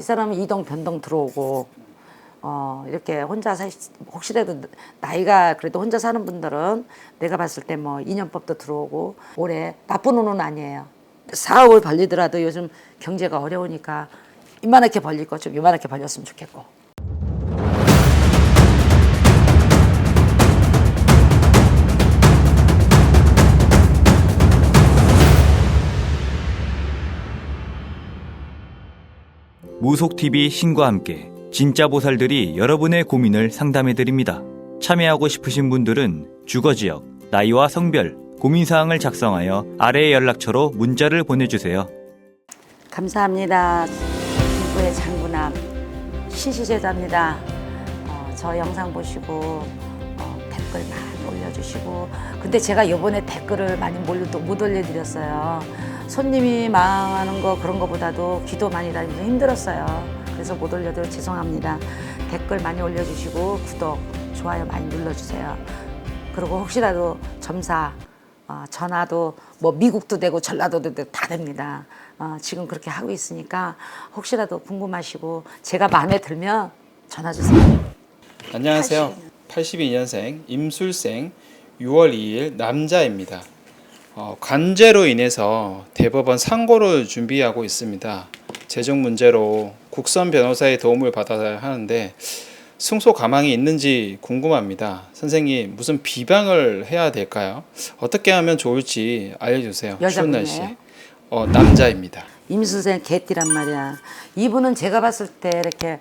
이 사람은 이동 변동 들어오고 어 이렇게 혼자 사 혹시라도 나이가 그래도 혼자 사는 분들은 내가 봤을 때 뭐 인연법도 들어오고 올해 나쁜 운은 아니에요. 사업을 벌리더라도 요즘 경제가 어려우니까 이만하게 벌릴 거좀 이만하게 벌렸으면 좋겠고. 무속TV 신과 함께 진짜 보살들이 여러분의 고민을 상담해 드립니다. 참여하고 싶으신 분들은 주거 지역, 나이와 성별, 고민 사항을 작성하여 아래의 연락처로 문자를 보내주세요. 감사합니다. 김구의 장군함 신시제자입니다. 어, 저 영상 보시고 어, 댓글 많이 올려주시고 근데 제가 요번에 댓글을 많이 몰못 올려드렸어요. 손님이 망하는 거 그런 거보다도 기도 많이 다니면서 힘들었어요. 그래서 못 올려드려 죄송합니다. 댓글 많이 올려주시고 구독, 좋아요 많이 눌러주세요. 그리고 혹시라도 점사 어, 전화도 뭐 미국도 되고 전라도도 되고 다 됩니다. 어, 지금 그렇게 하고 있으니까 혹시라도 궁금하시고 제가 마음에 들면 전화 주세요. 안녕하세요. 82년생 임술생 6월 2일 남자입니다. 어, 관제로 인해서 대법원 상고를 준비하고 있습니다. 재정 문제로 국선 변호사의 도움을 받아야 하는데 승소 가망이 있는지 궁금합니다. 선생님 무슨 비방을 해야 될까요? 어떻게 하면 좋을지 알려주세요. 추운 날씨. 여자분이에요? 어, 남자입니다. 임수생 개띠란 말이야. 이분은 제가 봤을 때 이렇게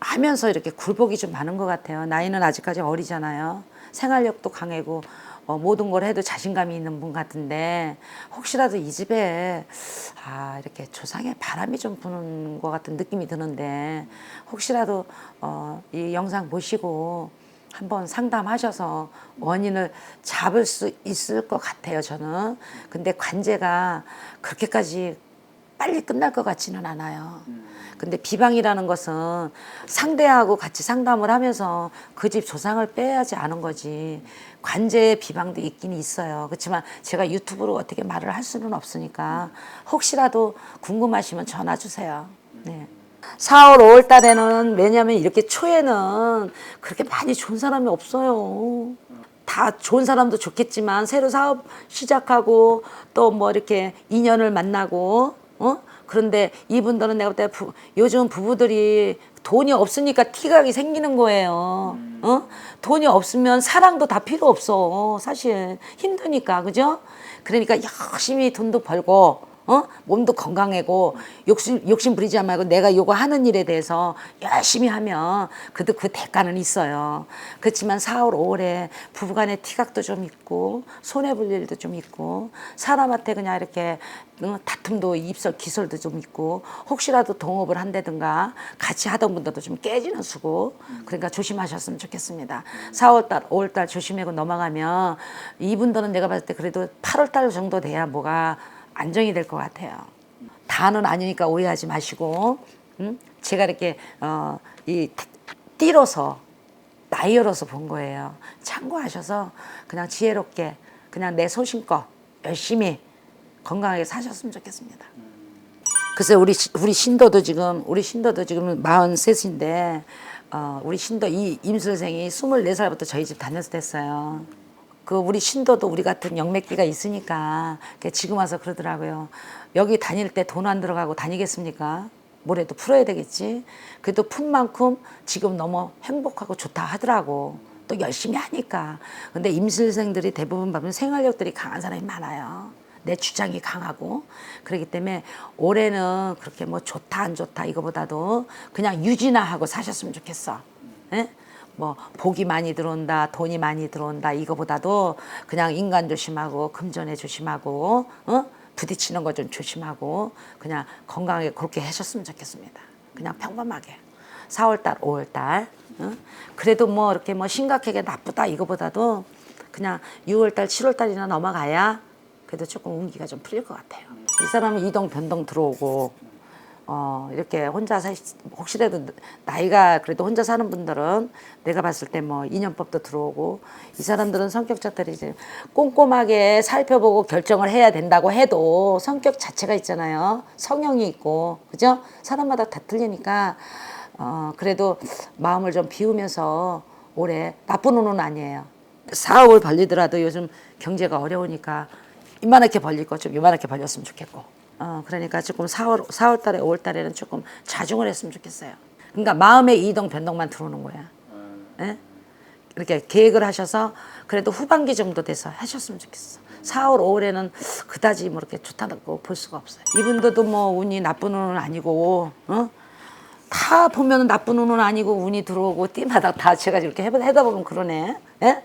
하면서 이렇게 굴복이 좀 많은 것 같아요. 나이는 아직까지 어리잖아요. 생활력도 강하고 어, 모든 걸 해도 자신감이 있는 분 같은데 혹시라도 이 집에 아 이렇게 조상의 바람이 좀 부는 것 같은 느낌이 드는데 혹시라도 어, 이 영상 보시고 한번 상담하셔서 원인을 잡을 수 있을 것 같아요 저는. 근데 관제가 그렇게까지 빨리 끝날 것 같지는 않아요. 근데 비방이라는 것은 상대하고 같이 상담을 하면서 그 집 조상을 빼야지 않은 거지. 관제의 비방도 있긴 있어요. 그렇지만 제가 유튜브로 어떻게 말을 할 수는 없으니까 혹시라도 궁금하시면 전화 주세요. 네. 4월, 5월 달에는 왜냐면 이렇게 초에는 그렇게 많이 좋은 사람이 없어요. 다 좋은 사람도 좋겠지만 새로 사업 시작하고 또 뭐 이렇게 인연을 만나고 어 그런데 이분들은 내가 볼때 부- 요즘 부부들이 돈이 없으니까 티각이 생기는 거예요. 어 돈이 없으면 사랑도 다 필요 없어 사실 힘드니까 그죠? 그러니까 열심히 돈도 벌고 어? 몸도 건강하고 욕심 욕심 부리지 말고 내가 요거 하는 일에 대해서 열심히 하면 그래도 그 대가는 있어요. 그렇지만 4월, 5월에 부부간의 티각도 좀 있고 손해 볼 일도 좀 있고 사람한테 그냥 이렇게 어, 다툼도 입설 기설도 좀 있고 혹시라도 동업을 한다든가 같이 하던 분들도 좀 깨지는 수고 그러니까 조심하셨으면 좋겠습니다. 4월 달, 5월 달 조심하고 넘어가면 이분들은 내가 봤을 때 그래도 8월 달 정도 돼야 뭐가 안정이 될 것 같아요. 다는 아니니까 오해하지 마시고, 음? 제가 이렇게 어, 이 띠로서 나이어로서 본 거예요. 참고하셔서 그냥 지혜롭게 그냥 내 소신껏 열심히 건강하게 사셨으면 좋겠습니다. 글쎄 우리 시- 우리 신도도 지금 우리 신도도 지금 43인데 어, 우리 신도 이 임술생이 24살부터 저희 집 다녔을 때어요. 그 우리 신도도 우리 같은 영맥기가 있으니까 지금 와서 그러더라고요. 여기 다닐 때 돈 안 들어가고 다니겠습니까? 뭐래도 풀어야 되겠지. 그래도 푼 만큼 지금 너무 행복하고 좋다 하더라고. 또 열심히 하니까. 근데 임술생들이 대부분 보면 생활력들이 강한 사람이 많아요. 내 주장이 강하고 그렇기 때문에 올해는 그렇게 뭐 좋다 안 좋다 이거보다도 그냥 유지나 하고 사셨으면 좋겠어. 예? 뭐 복이 많이 들어온다, 돈이 많이 들어온다 이거보다도 그냥 인간 조심하고 금전에 조심하고 어? 부딪히는 거 좀 조심하고 그냥 건강하게 그렇게 하셨으면 좋겠습니다. 그냥 평범하게. 4월달, 5월달. 어? 그래도 뭐 이렇게 뭐 심각하게 나쁘다 이거보다도 그냥 6월달, 7월달이나 넘어가야 그래도 조금 운기가 좀 풀릴 것 같아요. 이 사람은 이동 변동 들어오고 어, 이렇게 혼자 사, 혹시라도 나이가 그래도 혼자 사는 분들은 내가 봤을 때뭐 인연법도 들어오고 이 사람들은 성격자들이 이제 꼼꼼하게 살펴보고 결정을 해야 된다고 해도 성격 자체가 있잖아요. 성형이 있고, 그죠? 사람마다 다 틀리니까, 어, 그래도 마음을 좀 비우면서 올해 나쁜 운은 아니에요. 사업을 벌리더라도 요즘 경제가 어려우니까 이만하게 벌릴 거좀 이만하게 벌렸으면 좋겠고. 어, 그러니까 조금 4월, 4월 달에, 5월 달에는 조금 자중을 했으면 좋겠어요. 그러니까 마음의 이동, 변동만 들어오는 거야. 예? 이렇게 계획을 하셔서 그래도 후반기 정도 돼서 하셨으면 좋겠어. 4월, 5월에는 그다지 뭐 이렇게 좋다고 볼 수가 없어요. 이분들도 뭐 운이 나쁜 운은 아니고, 어? 다 보면 나쁜 운은 아니고 운이 들어오고 띠마다 다 제가 이렇게 하다 보면 그러네. 예?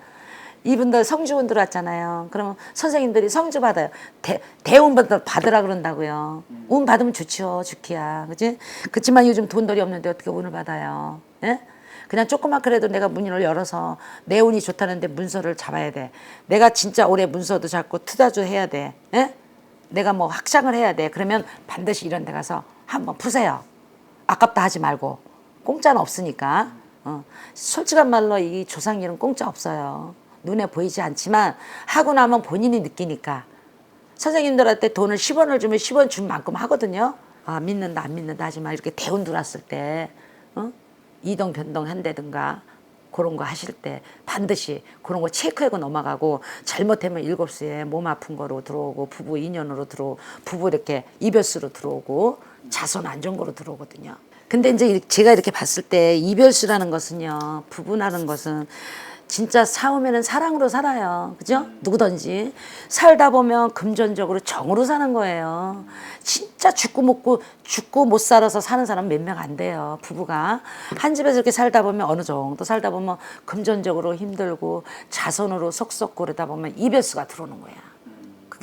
이분들 성주운 들어왔잖아요. 그러면 선생님들이 성주 받아요. 대, 대운 받- 받으라 그런다고요. 운 받으면 좋죠. 좋기야. 그지? 그렇지만 요즘 돈벌이 없는데 어떻게 운을 받아요. 예? 그냥 조그만 그래도 내가 문을 열어서 내 운이 좋다는데 문서를 잡아야 돼. 내가 진짜 올해 문서도 잡고 투자도 해야 돼. 예? 내가 뭐 확장을 해야 돼. 그러면 반드시 이런 데 가서 한번 푸세요. 아깝다 하지 말고 공짜는 없으니까 어. 솔직한 말로 이 조상일은 공짜 없어요 눈에 보이지 않지만 하고 나면 본인이 느끼니까 선생님들한테 돈을 10원을 주면 10원 준 만큼 하거든요 아 믿는다 안 믿는다 하지만 이렇게 대운 들어왔을 때 어? 이동 변동 한다든가 그런 거 하실 때 반드시 그런 거 체크하고 넘어가고 잘못하면 일곱 시에 몸 아픈 거로 들어오고 부부 인연으로 들어오고 부부 이렇게 이별수로 들어오고 자손 안 좋은 거로 들어오거든요. 근데 이제 제가 이렇게 봤을 때 이별수라는 것은요 부부라는 것은 진짜 싸우면은 사랑으로 살아요. 그죠? 누구든지. 살다 보면 금전적으로 정으로 사는 거예요. 진짜 죽고 먹고, 죽고 못 살아서 사는 사람 몇 명 안 돼요. 부부가. 한 집에서 이렇게 살다 보면 어느 정도 살다 보면 금전적으로 힘들고 자손으로 속썩고 그러다 보면 이별수가 들어오는 거야.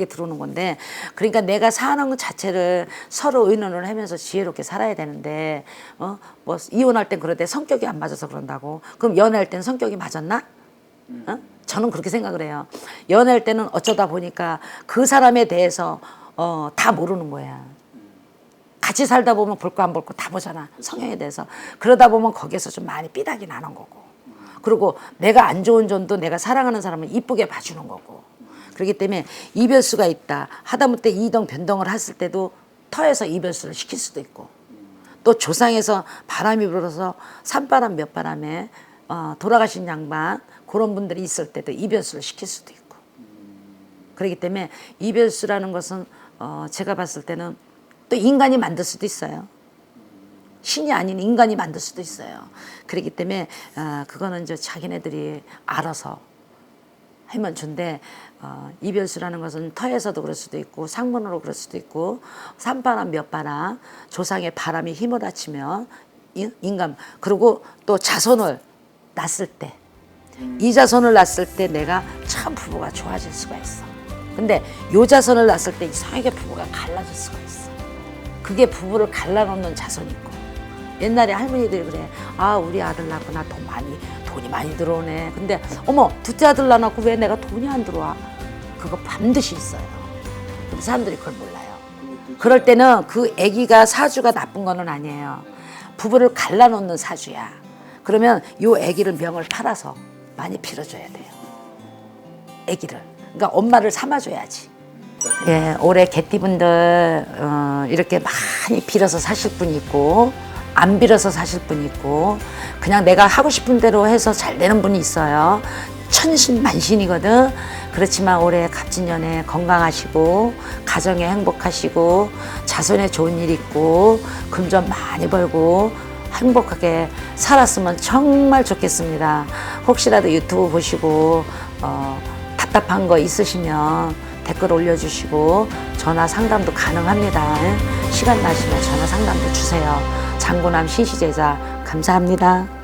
그게 들어오는 건데 그러니까 내가 사는 것 자체를 서로 의논을 하면서 지혜롭게 살아야 되는데 어 뭐 이혼할 땐 그러대 성격이 안 맞아서 그런다고 그럼 연애할 땐 성격이 맞았나? 어? 저는 그렇게 생각을 해요. 연애할 때는 어쩌다 보니까 그 사람에 대해서 어, 다 모르는 거야. 같이 살다 보면 볼 거 안 볼 거 다 보잖아. 성향에 대해서. 그러다 보면 거기에서 좀 많이 삐딱이 나는 거고. 그리고 내가 안 좋은 점도 내가 사랑하는 사람은 이쁘게 봐주는 거고. 그렇기 때문에 이별수가 있다. 하다못해 이동 변동을 했을 때도 터에서 이별수를 시킬 수도 있고. 또 조상에서 바람이 불어서 산바람 몇 바람에 어, 돌아가신 양반 그런 분들이 있을 때도 이별수를 시킬 수도 있고. 그렇기 때문에 이별수라는 것은 어, 제가 봤을 때는 또 인간이 만들 수도 있어요. 신이 아닌 인간이 만들 수도 있어요. 그렇기 때문에 어, 그거는 이제 자기네들이 알아서 하면 좋은데 어, 이별수라는 것은 터에서도 그럴 수도 있고 상문으로 그럴 수도 있고 산바람 몇 바람 조상의 바람이 힘을 합치면 인- 인간 그리고 또 자손을 낳았을 때 이 자손을 낳았을 때 내가 참 부부가 좋아질 수가 있어. 근데 요 자손을 낳았을 때 이상하게 부부가 갈라질 수가 있어. 그게 부부를 갈라놓는 자손이 있고. 옛날에 할머니들이 그래. 아 우리 아들 낳고 나돈 많이 돈이 많이 들어오네. 근데 어머 둘째 아들 낳고 왜 내가 돈이 안 들어와 그거 반드시 있어요. 근데 사람들이 그걸 몰라요. 그럴 때는 그 아기가 사주가 나쁜 거는 아니에요. 부부를 갈라놓는 사주야. 그러면 요 아기를 명을 팔아서 많이 빌어줘야 돼요. 아기를. 그러니까 엄마를 삼아줘야지. 예, 올해 개띠분들 어, 이렇게 많이 빌어서 사실 분이 있고 안 빌어서 사실 분이 있고 그냥 내가 하고 싶은 대로 해서 잘 되는 분이 있어요. 천신만신이거든. 그렇지만 올해 갑진년에 건강하시고 가정에 행복하시고 자손에 좋은 일 있고 금전 많이 벌고 행복하게 살았으면 정말 좋겠습니다. 혹시라도 유튜브 보시고 어, 답답한 거 있으시면 댓글 올려주시고 전화 상담도 가능합니다. 시간 나시면 전화 상담도 주세요. 장구남 신시제자 감사합니다.